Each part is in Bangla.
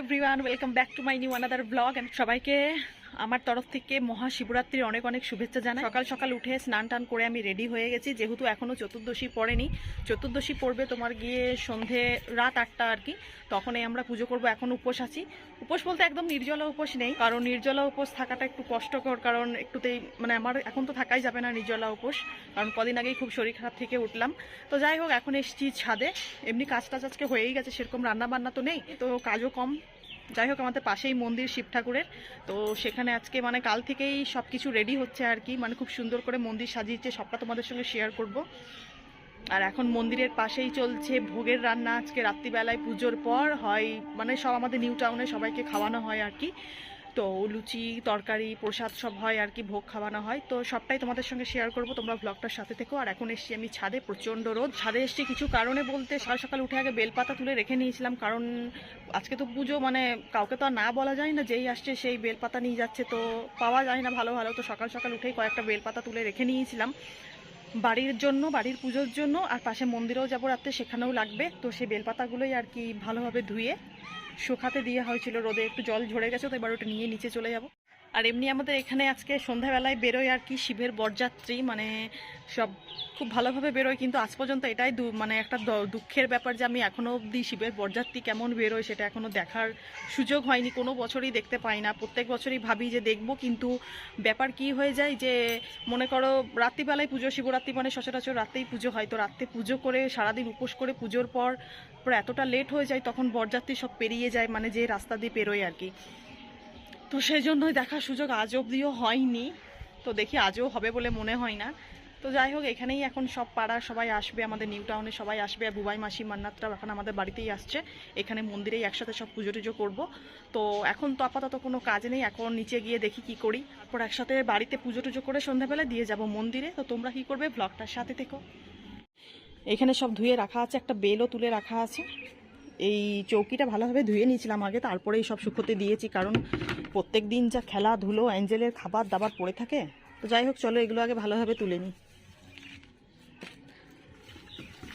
Everyone welcome back to my new another blog and সবাইকে আমার তরফ থেকে মহাশিবরাত্রির অনেক অনেক শুভেচ্ছা জানাই। সকাল সকাল উঠে স্নান টান করে আমি রেডি হয়ে গেছি। যেহেতু এখনও চতুর্দশী পড়েনি, চতুর্দশী পড়বে তোমার গিয়ে সন্ধে রাত আটটা আর কি, তখনই আমরা পুজো করব। এখন উপোস আছি। উপোস বলতে একদম নির্জলা উপোস নেই, কারণ নির্জলা উপোস থাকাটা একটু কষ্টকর, কারণ একটুতেই মানে আমার এখন তো থাকাই যাবে না নির্জলা উপোস, কারণ কদিন আগেই খুব শরীর খারাপ থেকে উঠলাম। তো যাই হোক, এখন এসছি ছাদে। এমনি কাজ টাজ আজকে হয়েই গেছে, সেরকম রান্না বান্না তো নেই, তো কাজও কম। যাই হোক, আমাদের পাশেই মন্দির শিব ঠাকুরের। তো সেখানে আজকে মানে কাল থেকেই সব কিছু রেডি হচ্ছে আর কি। মানে খুব সুন্দর করে মন্দির সাজিয়েছে, সবটা তোমাদের সঙ্গে শেয়ার করব। আর এখন মন্দিরের পাশেই চলছে ভোগের রান্না। আজকে রাত্রিবেলায় পুজোর পর হয় মানে সব আমাদের নিউ টাউনে সবাইকে খাওয়ানো হয় আর কি। তো লুচি, তরকারি, প্রসাদ সব হয় আর কি, ভোগ খাওয়ানো হয়। তো সবটাই তোমাদের সঙ্গে শেয়ার করব। তোমরা ব্লগটার সাথে থেকো। আর এখন এসছি আমি ছাদে, প্রচণ্ড রোদ। ছাদে এসছি কিছু কারণে বলতে সকাল সকাল উঠে আগে বেলপাতা তুলে রেখে নিয়েছিলাম। কারণ আজকে তো পুজো মানে কাউকে তো আর না বলা যায় না, যেই আসছে সেই বেলপাতা নিয়ে যাচ্ছে। তো পাওয়া যায় না ভালো ভালো। তো সকাল সকাল উঠেই কয়েকটা বেলপাতা তুলে রেখে নিয়েছিলাম। বাড়ির জন্য, বাড়ির পুজোর জন্য, আর পাশে মন্দিরেও যাব রাত্রে, সেখানেও লাগবে। তো সেই বেলপাতাগুলোই আর কি ভালোভাবে ধুয়ে শুকাতে দিয়ে হয়েছিল, রোদে একটু জল ঝরে গেছে, তো এবার ওটা নিয়ে নিচে চলে যাব। আর এমনি আমাদের এখানে আজকে সন্ধ্যাবেলায় বেরোয় আর কি শিবের বরযাত্রী মানে সব খুব ভালোভাবে বেরোয়, কিন্তু আজ পর্যন্ত এটাই মানে একটা দুঃখের ব্যাপার যে আমি এখনও অবধি শিবের বরযাত্রী কেমন বেরোয়, সেটা এখনও দেখার সুযোগ হয়নি, কোনো বছরই দেখতে পাই না। প্রত্যেক বছরই ভাবি যে দেখব, কিন্তু ব্যাপার কি হয়ে যায় যে মনে করো রাত্রিবেলায় পুজো, শিবরাত্রি মানে সচরাচর রাতেই পুজো হয়, তো রাত্রে পুজো করে, সারাদিন উপোস করে পুজোর পর পর এতটা লেট হয়ে যায়, তখন বরযাত্রী সব পেরিয়ে যায় মানে যে রাস্তা দিয়ে পেরোয় আর কি। তো সেই জন্যই দেখার সুযোগ আজ অবধিও হয়নি। তো দেখি আজও হবে বলে মনে হয় না। তো যাই হোক, এখানেই এখন সব পাড়া সবাই আসবে, আমাদের নিউ টাউনে সবাই আসবে, আর বুবাই মাসি, মান্নাতরাও এখন আমাদের বাড়িতেই আসছে। এখানে মন্দিরেই একসাথে সব পুজো টুজো করব। তো এখন তো আপাতত কোনো কাজ নেই, এখন নিচে গিয়ে দেখি কি করি। তারপর একসাথে বাড়িতে পুজো টুজো করে সন্ধ্যাবেলা দিয়ে যাব মন্দিরে। তো তোমরা কি করবে? ব্লগটার সাথে থেকো। এখানে সব ধুয়ে রাখা আছে, একটা বেলও তুলে রাখা আছে। এই চৌকিটা ভালোভাবে ধুয়ে নিয়েছিলাম আগে, তারপরেই সব শুকোতে দিয়েছি, কারণ প্রত্যেক দিন যা খেলাধুলো অ্যাঞ্জেলের খাবার দাবার পড়ে থাকে। তো যাই হোক, চলো এগুলো আগে ভালোভাবে তুলে নিই।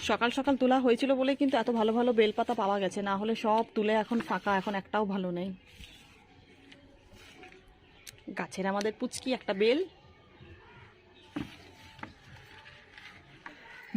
সকাল সকাল তোলা হয়েছিল বলে কিন্তু এত ভালো ভালো বেলপাতা পাওয়া গেছে, না হলে সব তুলে এখন ফাঁকা, এখন একটাও ভালো নেই। গাছের আমাদের পুচকি, একটা বেল।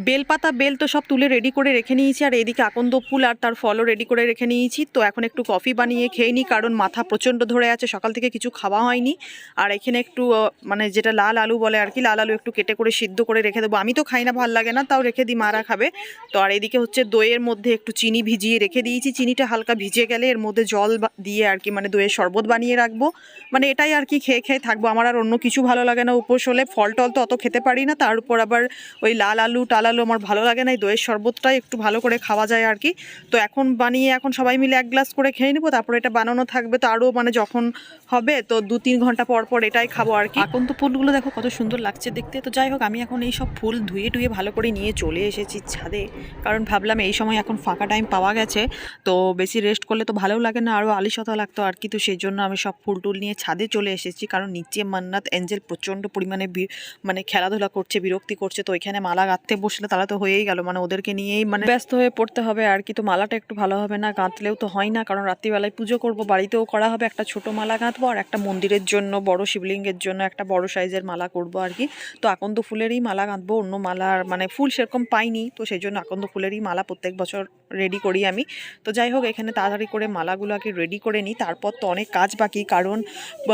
বেলপাতা, বেল তো সব তুলে রেডি করে রেখে নিয়েছি, আর এদিকে আকন্দ ফুল আর তার ফলও রেডি করে রেখে নিয়েছি। তো এখন একটু কফি বানিয়ে খেয়ে নিই কারণ মাথা প্রচণ্ড ধরে আছে, সকাল থেকে কিছু খাওয়া হয়নি। আর এখানে একটু মানে যেটা লাল আলু বলে আর কি, লাল আলু একটু কেটে করে সিদ্ধ করে রেখে দেবো। আমি তো খাই না, ভালো লাগে না, তাও রেখে দিই মারা খাবে। তো আর এদিকে হচ্ছে দইয়ের মধ্যে একটু চিনি ভিজিয়ে রেখে দিয়েছি। চিনিটা হালকা ভিজে গেলে এর মধ্যে জল দিয়ে আর কি মানে দইয়ের শরবত বানিয়ে রাখব। মানে এটাই আর কি খেয়ে খেয়ে থাকব। আমার আর অন্য কিছু ভালো লাগে না উপোস হলে। ফল টল তো অত খেতে পারি না, তার উপর আবার ওই লাল আলু, টাল আলু আমার ভালো লাগে না এই দইয়ের শরবতটাই একটু ভালো করে খাওয়া যায় আর কি। তো এখন বানিয়ে এখন সবাই মিলে এক গ্লাস করে খেয়ে নেব, তারপরে এটা বানানো থাকবে, তো আরও মানে যখন হবে, তো দু তিন ঘণ্টা পর পর এটাই খাব আর কি। এখন তো ফুলগুলো দেখো কত সুন্দর লাগছে দেখতে, তো যাই হোক আমি এখন এই সব ফুল ধুয়ে টুয়ে ভালো করে নিয়ে চলে এসেছি ছাদে। কারণ ভাবলাম এই সময় এখন ফাঁকা টাইম পাওয়া গেছে, তো বেশি রেস্ট করলে তো ভালো লাগে না, আরও আলিশতা লাগতো আর কি। তো সেই জন্য আমি সব ফুল টুল নিয়ে ছাদে চলে এসেছি, কারণ নিচে মান্নাত অ্যাঞ্জেল প্রচণ্ড পরিমাণে মানে খেলাধুলা করছে, বিরক্তি করছে, তো এখানে মালা গাঁথতে বসলে তারা তো হয়েই গেল। মানে ওদেরকে নিয়েই মানে ব্যস্ত হয়ে পড়তে হবে, আর কি? তো মালাটা একটু ভালো হবে না গাঁথলেও তো হয় না। কারণ রাত্রিবেলায় পুজো করব, বাড়িতেও করা হবে। একটা ছোট মালা গাঁথবো আর একটা মন্দিরের জন্য, বড় শিবলিঙ্গের জন্য একটা বড় সাইজের মালা করব আর কি। তো আকন্দ ফুলেরই মালা গাঁথবো অন্য মালার মানে ফুল সেরকম পাইনি। তো সেই জন্য আকন্দ ফুলেরই মালা প্রত্যেক বছর রেডি করি আমি। তো যাই হোক, এখানে তাড়াতাড়ি করে মালাগুলো আগে রেডি করে নিই। তারপর তো অনেক কাজ বাকি, কারণ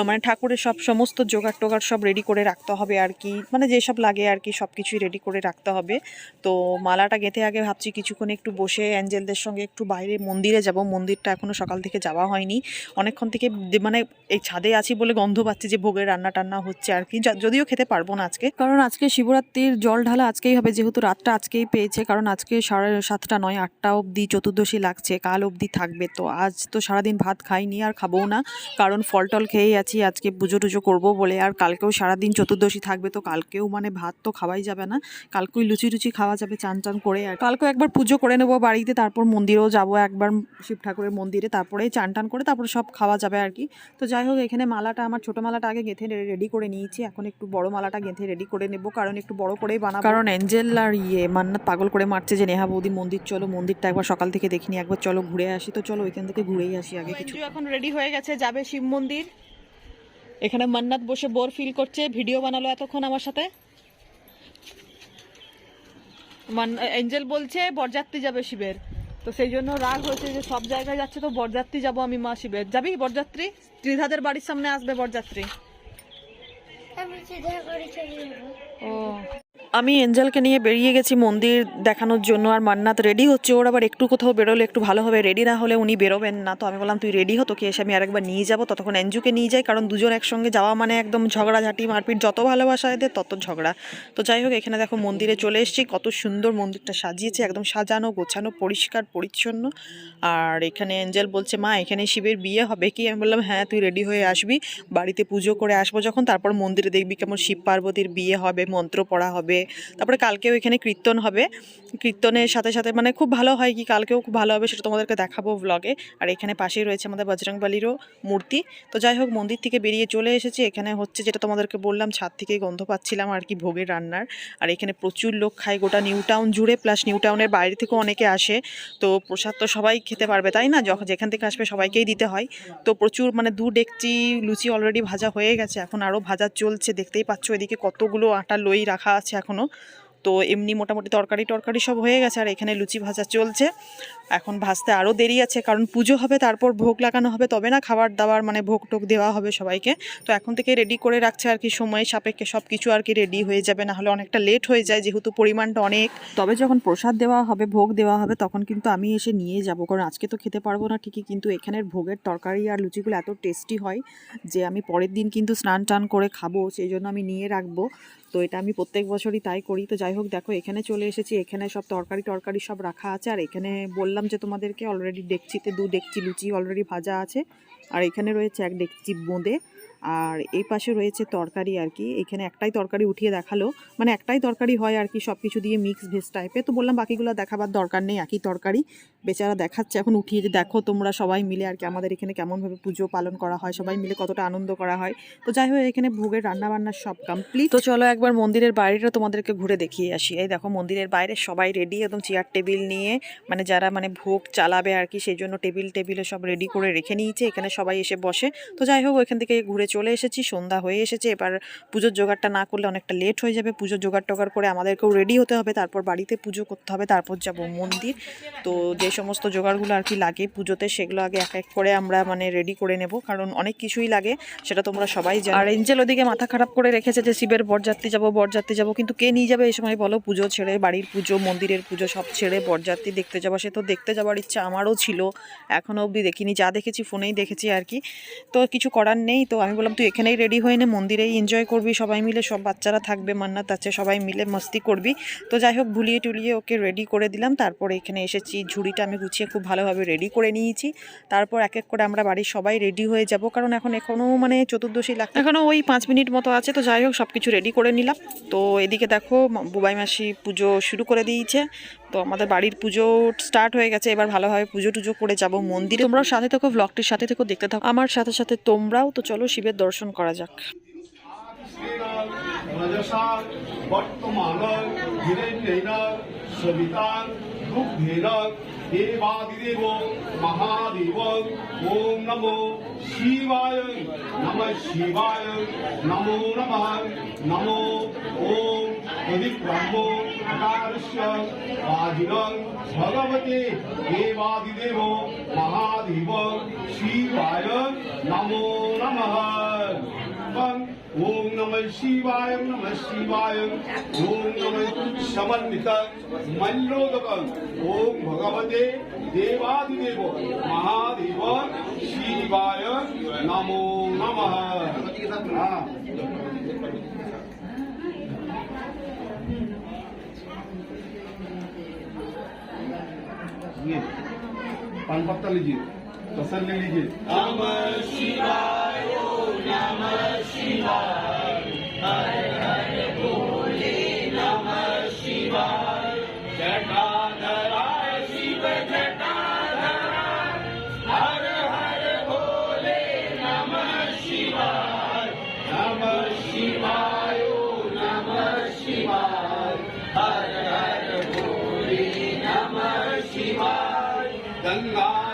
মানে ঠাকুরের সব সমস্ত জোগাড় টোগাড় সব রেডি করে রাখতে হবে আর কি। মানে যেসব লাগে আর কি সব কিছুই রেডি করে রাখতে হবে। তো মালাটা গেঁথে আগে ভাবছি কিছুক্ষণ একটু বসে অ্যাঞ্জেলদের সঙ্গে একটু বাইরে মন্দিরে যাব। মন্দিরটা এখনও সকাল থেকে যাওয়া হয়নি। অনেকক্ষণ থেকে মানে এই ছাদে আছি বলে গন্ধ পাচ্ছি যে ভোগের রান্না টান্না হচ্ছে আর কি। যদিও খেতে পারব না আজকে। কারণ আজকে শিবরাত্রির জল ঢালা আজকেই হবে, যেহেতু রাতটা আজকেই পেয়েছে, কারণ আজকে সাড়ে সাতটা নয়, আটটা অবধি চতুর্দশী লাগছে, কাল অবধি থাকবে। তো আজ তো সারাদিন ভাত খাইনি আর খাবও না, কারণ ফল টল খেয়েই আছি, আজকে পুজো টুজো করব বলে। আর কালকেও সারাদিন চতুর্দশী থাকবে, তো কালকেও মানে ভাত তো খাওয়াই যাবে না। কালকেই লুচি টুচি খাওয়া যাবে চান টান করে আর কালকে একবার পুজো করে নেব বাড়িতে তারপর মন্দিরেও যাব একবার শিব ঠাকুরের মন্দিরে তারপরে চান টান করে তারপরে সব খাওয়া যাবে আর কি। তো যাই হোক এখানে মালাটা আমার ছোট মালাটা আগে গেঁথে রেডি করে নিয়েছি এখন একটু বড় মালাটা গেঁথে রেডি করে নেব কারণ একটু বড় করেই বানাবো। কারণ অ্যাঞ্জেল আর ইয়ে মান্নাত পাগল করে মারছে যে নেহা বৌদি মন্দির চলো মন্দিরটা একবার সকাল থেকে দেখিনি একবার চলো ঘুরে আসি। তো চলো ওইখান থেকে ঘুরেই আসি আগে কিছু। এখন রেডি হয়ে গেছে যাবে শিব মন্দির। এখানে মান্নাত বসে বোর ফিল করছে ভিডিও বানালো এতক্ষণ আমার সাথে। এঞ্জেল বলছে বরযাত্রী যাবে শিবের। তো সেই জন্য রাগ হয়েছে যে সব জায়গায় যাচ্ছে তো বরযাত্রী যাব আমি মা শিবের। যাবি বরযাত্রী? ত্রিধাদের বাড়ির সামনে আসবে বরযাত্রী। ও। আমি এঞ্জেলকে নিয়ে বেরিয়ে গেছি মন্দির দেখানোর জন্য আর মান্নাত রেডি হচ্ছে। ওর আবার একটু কোথাও বেরোলে একটু ভালো হবে রেডি না হলে উনি বেরোবেন না। তো আমি বললাম, তুই রেডি হতো কি এসে আমি আরেকবার নিয়ে যাব। ততক্ষণ এঞ্জুকে নিয়ে যাই, কারণ দুজন একসঙ্গে যাওয়া মানে একদম ঝগড়াঝাটি মারপিট যত ভালোবাসা এদের তত ঝগড়া। তো যাই হোক, এখানে দেখো মন্দিরে চলে এসেছি। কত সুন্দর মন্দিরটা সাজিয়েছে, একদম সাজানো, গোছানো, পরিষ্কার, পরিচ্ছন্ন। আর এখানে এঞ্জেল বলছে, মা, এখানে শিবের বিয়ে হবে কি? আমি বললাম হ্যাঁ তুই রেডি হয়ে আসবি। বাড়িতে পুজো করে আসব যখন, তারপর মন্দিরে দেখবি কেমন শিব পার্বতীর বিয়ে হবে, মন্ত্র পড়া হবে তারপরে কালকেও এখানে কীর্তন হবে। কীর্তনের সাথে সাথে মানে খুব ভালো হয় কি, কালকেও খুব ভালো হবে সেটা তোমাদেরকে দেখাবো ব্লগে আর এখানে পাশেই রয়েছে আমাদের বজরংবলিরও মূর্তি। তো যাই হোক, মন্দির থেকে বেরিয়ে চলে এসেছি। এখানে হচ্ছে যেটা তোমাদেরকে বললাম, ছাদ থেকেই গন্ধ পাচ্ছিলাম আর কি ভোগের রান্নার। আর এখানে প্রচুর লোক খায় গোটা নিউ টাউন জুড়ে। প্লাস নিউ টাউনের বাইরে থেকেও অনেকে আসে। তো প্রসাদ তো সবাই খেতে পারবে, তাই না? যখন যেখান থেকে আসবে সবাইকেই দিতে হয়। তো প্রচুর মানে দু ডেকচি লুচি অলরেডি ভাজা হয়ে গেছে। এখন আরও ভাজা চলছে। দেখতেই পাচ্ছ এদিকে কতগুলো আটা লই রাখা আছে এখনও তো এমনি মোটামুটি তরকারি টরকারি সব হয়ে গেছে, আর এখানে লুচি ভাজা চলছে। এখন ভাজতে আরও দেরি আছে, কারণ পুজো হবে, তারপর ভোগ লাগানো হবে, তবে না খাবার দাবার মানে ভোগ টোগ দেওয়া হবে সবাইকে। তো এখন থেকে রেডি করে রাখছে আর কি, সময় সাপেক্ষে সব কিছু আর কি রেডি হয়ে যাবে, না হলে অনেকটা লেট হয়ে যায়, যেহেতু পরিমাণটা অনেক। তবে যখন প্রসাদ দেওয়া হবে, ভোগ দেওয়া হবে, তখন কিন্তু আমি এসে নিয়ে যাব, কারণ আজকে তো খেতে পারব না ঠিকই, কিন্তু এখানের ভোগের তরকারি আর লুচিগুলো এত টেস্টি হয় যে আমি পরের দিন কিন্তু স্নান টান করে খাব, সেই জন্য আমি নিয়ে রাখব। তো এটা আমি প্রত্যেক বছরই তাই করি। তো যাই হোক, দেখো, এখানে চলে এসেছি, এখানে সব তরকারি টরকারি সব রাখা আছে। আর এখানে বললাম যে তোমাদেরকে অলরেডি ডেকচিতে দু ডেকচি লুচি অলরেডি ভাজা আছে। আর এখানে রয়েছে এক ডেকচি বোঁদে। আর এই পাশে রয়েছে তরকারি আর কি। এখানে একটাই তরকারি উঠিয়ে দেখাল। মানে একটাই তরকারি হয় আর কি সব কিছু দিয়ে মিক্স ভেজ টাইপে তো বললাম বাকিগুলো দেখাবার দরকার নেই, একই তরকারি। বেচারা দেখাচ্ছে এখন, উঠিয়ে যে দেখো তোমরা সবাই মিলে আর কি, আমাদের এখানে কেমনভাবে পুজো পালন করা হয়, সবাই মিলে কতটা আনন্দ করা হয়। তো যাই হোক, এখানে ভোগের রান্না বান্না সব কমপ্লিট তো চলো একবার মন্দিরের বাইরেটা তোমাদেরকে ঘুরে দেখিয়ে আসি। এই দেখো, মন্দিরের বাইরে সবাই রেডি একদম চেয়ার টেবিল নিয়ে। মানে যারা মানে ভোগ চালাবে আর কি, সেই জন্য টেবিল টেবিলে সব রেডি করে রেখে নিয়েছে। এখানে সবাই এসে বসে। তো যাই হোক, ওইখান থেকে ঘুরে চলে এসেছি, সন্ধ্যা হয়ে এসেছে, এবার পুজোর জোগাড়টা না করলে অনেকটা লেট হয়ে যাবে। পুজোর জোগাড় টোগাড় করে আমাদেরকেও রেডি হতে হবে, তারপর বাড়িতে পুজো করতে হবে, তারপর যাব মন্দির। তো যে সমস্ত জোগাড়গুলো আর কি লাগে পুজোতে, সেগুলো আগে এক এক করে আমরা মানে রেডি করে নেব, কারণ অনেক কিছুই লাগে, সেটা তোমরা সবাই জানো। আর এঞ্জেল ওদিকে মাথা খারাপ করে রেখেছে যে শিবের বরযাত্রী যাব বরযাত্রী যাব, কিন্তু কে নিয়ে যাবে এই সময় বলো? পুজো ছেড়ে, বাড়ির পুজো, মন্দিরের পুজো সব ছেড়ে বরযাত্রী দেখতে যাব সে তো দেখতে যাওয়ার ইচ্ছা আমারও ছিল এখনও অবধি দেখিনি, যা দেখেছি ফোনেই দেখেছি আর কি। তো কিছু করার নেই, তো আমি বললাম, তুই এখানেই রেডি হয়ে নে, মন্দিরেই এনজয় করবি, সবাই মিলে, সব বাচ্চারা থাকবে, মান্নাত আছে, সবাই মিলে মস্তি করবি। তো যাই হোক, ভুলিয়ে টুলিয়ে ওকে রেডি করে দিলাম। তারপরে এখানে এসেছি, ঝুড়িটা আমি গুছিয়ে খুব ভালোভাবে রেডি করে নিয়েছি। তারপর এক এক করে আমরা বাড়ির সবাই রেডি হয়ে যাব, কারণ এখন এখনও মানে চতুর্দশী লাগছে। এখনও ওই পাঁচ মিনিট মতো আছে, তো যাই হোক সব কিছু রেডি করে নিলাম। তো এদিকে দেখো বুবাই মাসি পুজো শুরু করে দিয়েছে। তো আমাদের বাড়ির পুজো স্টার্ট হয়ে গেছে, এবার ভালোভাবে পুজো টুজো করে যাব মন্দিরে। তোমরাও সাথে থেকো ব্লগটির সাথে থেকে, দেখতে থাকো। আমার সাথে সাথে তোমরাও, তো চলো শিবের দর্শন করা যাক। নমো নম নমো ওম अकारस्य वाजिनं भगवते देवादिदेव महादेव शिवाय नमो नमः। ओम नमः शिवाय नमः शिवाय ओम नमः समन्वित मल्लोदक। ओम भगवते देवादिदेव महादेव शिवाय नमो नमः। ये पान पत्ता लीजिए तसल ले लीजिए। 人啊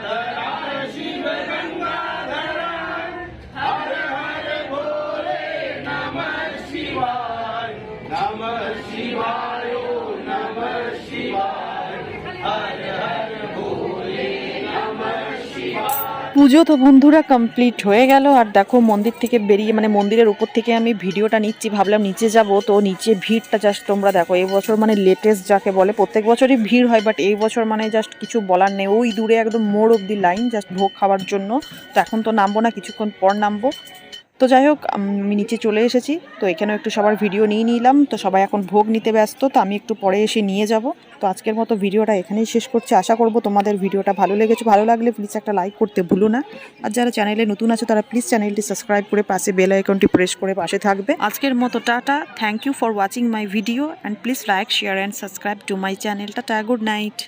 পুজো তো বন্ধুরা কমপ্লিট হয়ে গেল। আর দেখো মন্দির থেকে বেরিয়ে মানে মন্দিরের উপর থেকে আমি ভিডিওটা নিচ্ছি, ভাবলাম নিচে যাব। তো নিচে ভিড়টা জাস্ট তোমরা দেখো এবছর বছর মানে লেটেস্ট যাকে বলে, প্রত্যেক বছরই ভিড় হয় বাট এই বছর মানে জাস্ট কিছু বলার নেই। ওই দূরে একদম মোড় অব্দি লাইন জাস্ট ভোগ খাওয়ার জন্য। তো এখন তো নামবো না, কিছুক্ষণ পর নামবো। তো যাই হোক, আমি নিচে চলে এসেছি। তো এখানেও একটু সবার ভিডিও নিয়ে নিলাম। তো সবাই এখন ভোগ নিতে ব্যস্ত, তো আমি একটু পরে এসে নিয়ে যাব। তো আজকের মতো ভিডিওটা এখানেই শেষ করছি। আশা করব তোমাদের ভিডিওটা ভালো লেগেছে। ভালো লাগলে প্লিজ একটা লাইক করতে ভুলো না। আর যারা চ্যানেলে নতুন আছে, তারা প্লিজ চ্যানেলটি সাবস্ক্রাইব করে পাশে বেল আইকনটি প্রেস করে পাশে থাকবে। আজকের মতো tata. Thank you for watching my video and please like share and subscribe to my channel tata good night